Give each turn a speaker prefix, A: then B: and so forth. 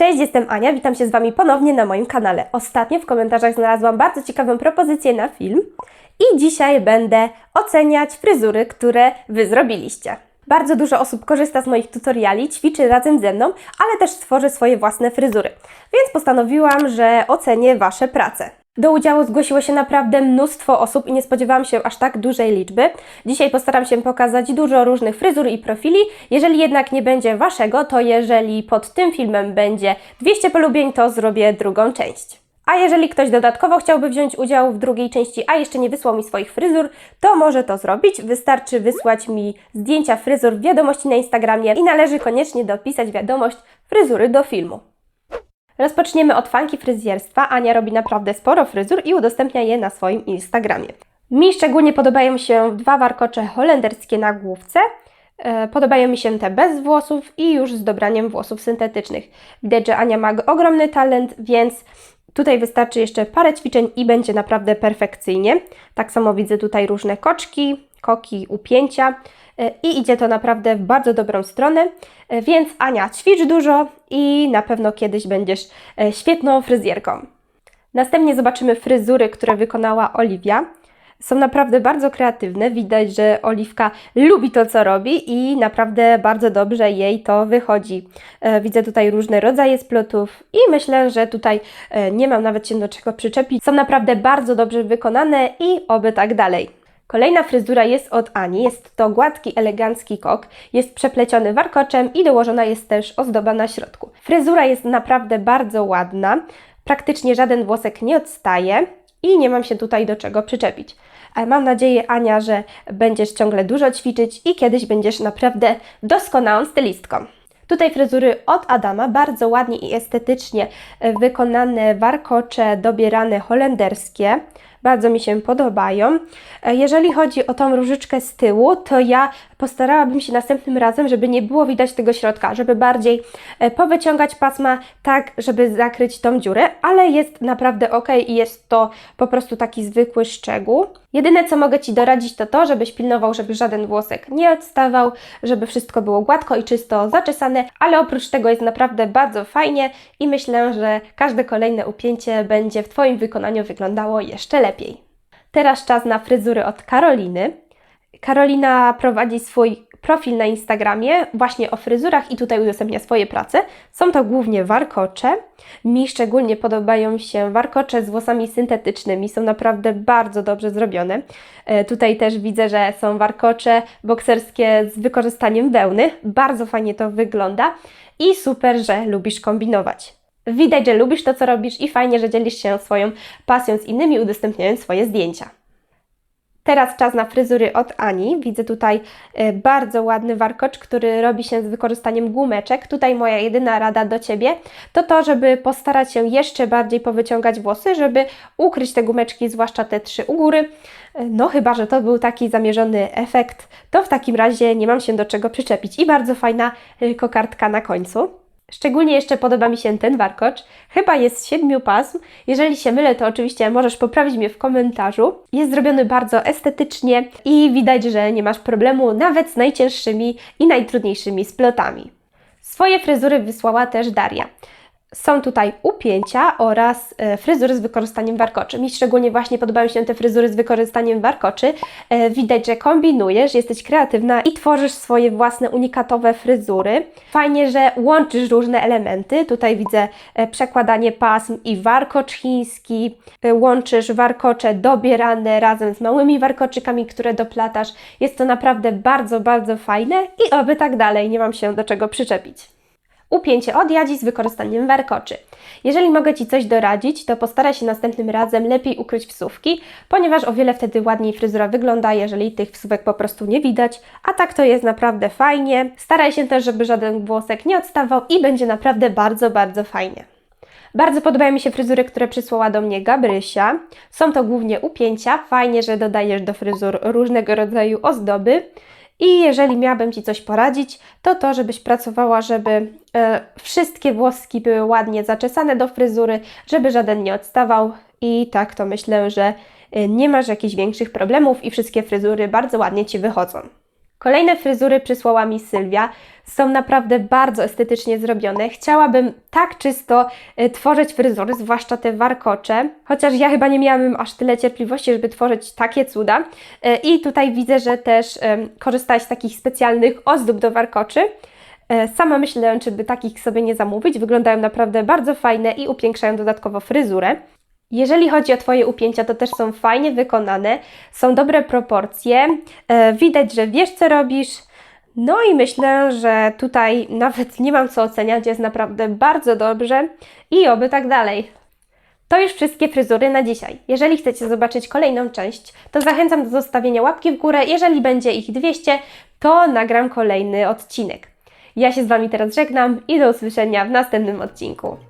A: Cześć, jestem Ania, witam się z Wami ponownie na moim kanale. Ostatnio w komentarzach znalazłam bardzo ciekawą propozycję na film i dzisiaj będę oceniać fryzury, które Wy zrobiliście. Bardzo dużo osób korzysta z moich tutoriali, ćwiczy razem ze mną, ale też tworzy swoje własne fryzury, więc postanowiłam, że ocenię Wasze prace. Do udziału zgłosiło się naprawdę mnóstwo osób i nie spodziewałam się aż tak dużej liczby. Dzisiaj postaram się pokazać dużo różnych fryzur i profili. Jeżeli jednak nie będzie Waszego, to jeżeli pod tym filmem będzie 200 polubień, to zrobię drugą część. A jeżeli ktoś dodatkowo chciałby wziąć udział w drugiej części, a jeszcze nie wysłał mi swoich fryzur, to może to zrobić. Wystarczy wysłać mi zdjęcia fryzur w wiadomości na Instagramie i należy koniecznie dopisać wiadomość fryzury do filmu. Rozpoczniemy od fanki fryzjerstwa. Ania robi naprawdę sporo fryzur i udostępnia je na swoim Instagramie. Mi szczególnie podobają się dwa warkocze holenderskie na główce. E, Podobają mi się te bez włosów i już z dobraniem włosów syntetycznych. Widać, że Ania ma ogromny talent, więc tutaj wystarczy jeszcze parę ćwiczeń i będzie naprawdę perfekcyjnie. Tak samo widzę tutaj różne koczki, koki, upięcia e, i idzie to naprawdę w bardzo dobrą stronę. E, Więc Ania, ćwicz dużo i na pewno kiedyś będziesz e, świetną fryzjerką. Następnie zobaczymy fryzury, które wykonała Oliwia. Są naprawdę bardzo kreatywne. Widać, że Oliwka lubi to, co robi i naprawdę bardzo dobrze jej to wychodzi. E, Widzę tutaj różne rodzaje splotów i myślę, że tutaj e, nie mam nawet się do czego przyczepić. Są naprawdę bardzo dobrze wykonane i oby tak dalej. Kolejna fryzura jest od Ani. Jest to gładki, elegancki kok. Jest przepleciony warkoczem i dołożona jest też ozdoba na środku. Fryzura jest naprawdę bardzo ładna. Praktycznie żaden włosek nie odstaje i nie mam się tutaj do czego przyczepić. Ale mam nadzieję, Ania, że będziesz ciągle dużo ćwiczyć i kiedyś będziesz naprawdę doskonałą stylistką. Tutaj fryzury od Adama, bardzo ładnie i estetycznie e, wykonane warkocze dobierane holenderskie. Bardzo mi się podobają. E, Jeżeli chodzi o tą różyczkę z tyłu, to ja postarałabym się następnym razem, żeby nie było widać tego środka, żeby bardziej e, powyciągać pasma tak, żeby zakryć tą dziurę, ale jest naprawdę ok i jest to po prostu taki zwykły szczegół. Jedyne co mogę Ci doradzić to to, żebyś pilnował, żeby żaden włosek nie odstawał, żeby wszystko było gładko i czysto zaczesane, ale oprócz tego jest naprawdę bardzo fajnie i myślę, że każde kolejne upięcie będzie w Twoim wykonaniu wyglądało jeszcze lepiej. Teraz czas na fryzury od Karoliny. Karolina prowadzi swój profil na Instagramie właśnie o fryzurach i tutaj udostępnia swoje prace. Są to głównie warkocze. Mi szczególnie podobają się warkocze z włosami syntetycznymi. Są naprawdę bardzo dobrze zrobione. E, tutaj też widzę, że są warkocze bokserskie z wykorzystaniem wełny. Bardzo fajnie to wygląda i super, że lubisz kombinować. Widać, że lubisz to, co robisz i fajnie, że dzielisz się swoją pasją z innymi, udostępniając swoje zdjęcia. Teraz czas na fryzury od Ani. Widzę tutaj e, bardzo ładny warkocz, który robi się z wykorzystaniem gumeczek. Tutaj moja jedyna rada do Ciebie to to, żeby postarać się jeszcze bardziej powyciągać włosy, żeby ukryć te gumeczki, zwłaszcza te trzy u góry. E, No chyba, że to był taki zamierzony efekt, to w takim razie nie mam się do czego przyczepić. I bardzo fajna e, kokardka na końcu. Szczególnie jeszcze podoba mi się ten warkocz. Chyba jest z siedmiu pasm. Jeżeli się mylę, to oczywiście możesz poprawić mnie w komentarzu. Jest zrobiony bardzo estetycznie i widać, że nie masz problemu nawet z najcięższymi i najtrudniejszymi splotami. Swoje fryzury wysłała też Daria. Są tutaj upięcia oraz e, fryzury z wykorzystaniem warkoczy. Mi szczególnie właśnie podobają się te fryzury z wykorzystaniem warkoczy. E, widać, że kombinujesz, jesteś kreatywna i tworzysz swoje własne unikatowe fryzury. Fajnie, że łączysz różne elementy. Tutaj widzę e, przekładanie pasm i warkocz chiński. Łączysz warkocze dobierane razem z małymi warkoczykami, które doplatasz. Jest to naprawdę bardzo, bardzo fajne i oby tak dalej. Nie mam się do czego przyczepić. Upięcie od jadzi z wykorzystaniem warkoczy. Jeżeli mogę Ci coś doradzić, to postaraj się następnym razem lepiej ukryć wsówki, ponieważ o wiele wtedy ładniej fryzura wygląda, jeżeli tych wsówek po prostu nie widać, a tak to jest naprawdę fajnie. Staraj się też, żeby żaden włosek nie odstawał i będzie naprawdę bardzo, bardzo fajnie. Bardzo podobają mi się fryzury, które przysłała do mnie Gabrysia. Są to głównie upięcia. Fajnie, że dodajesz do fryzur różnego rodzaju ozdoby. I jeżeli miałabym Ci coś poradzić, to to, żebyś pracowała, żeby e, wszystkie włoski były ładnie zaczesane do fryzury, żeby żaden nie odstawał. I tak to myślę, że e, nie masz jakichś większych problemów i wszystkie fryzury bardzo ładnie Ci wychodzą. Kolejne fryzury przysłała mi Sylwia. Są naprawdę bardzo estetycznie zrobione. Chciałabym tak czysto y, tworzyć fryzury, zwłaszcza te warkocze, chociaż ja chyba nie miałabym aż tyle cierpliwości, żeby tworzyć takie cuda. Y, I tutaj widzę, że też em, korzystałaś z takich specjalnych ozdób do warkoczy. Sama myślę, czy by takich sobie nie zamówić. Wyglądają naprawdę bardzo fajne i upiększają dodatkowo fryzurę. Jeżeli chodzi o Twoje upięcia, to też są fajnie wykonane, są dobre proporcje, e, widać, że wiesz co robisz. No i myślę, że tutaj nawet nie mam co oceniać, jest naprawdę bardzo dobrze i oby tak dalej. To już wszystkie fryzury na dzisiaj. Jeżeli chcecie zobaczyć kolejną część, to zachęcam do zostawienia łapki w górę. Jeżeli będzie ich 200, to nagram kolejny odcinek. Ja się z Wami teraz żegnam i do usłyszenia w następnym odcinku.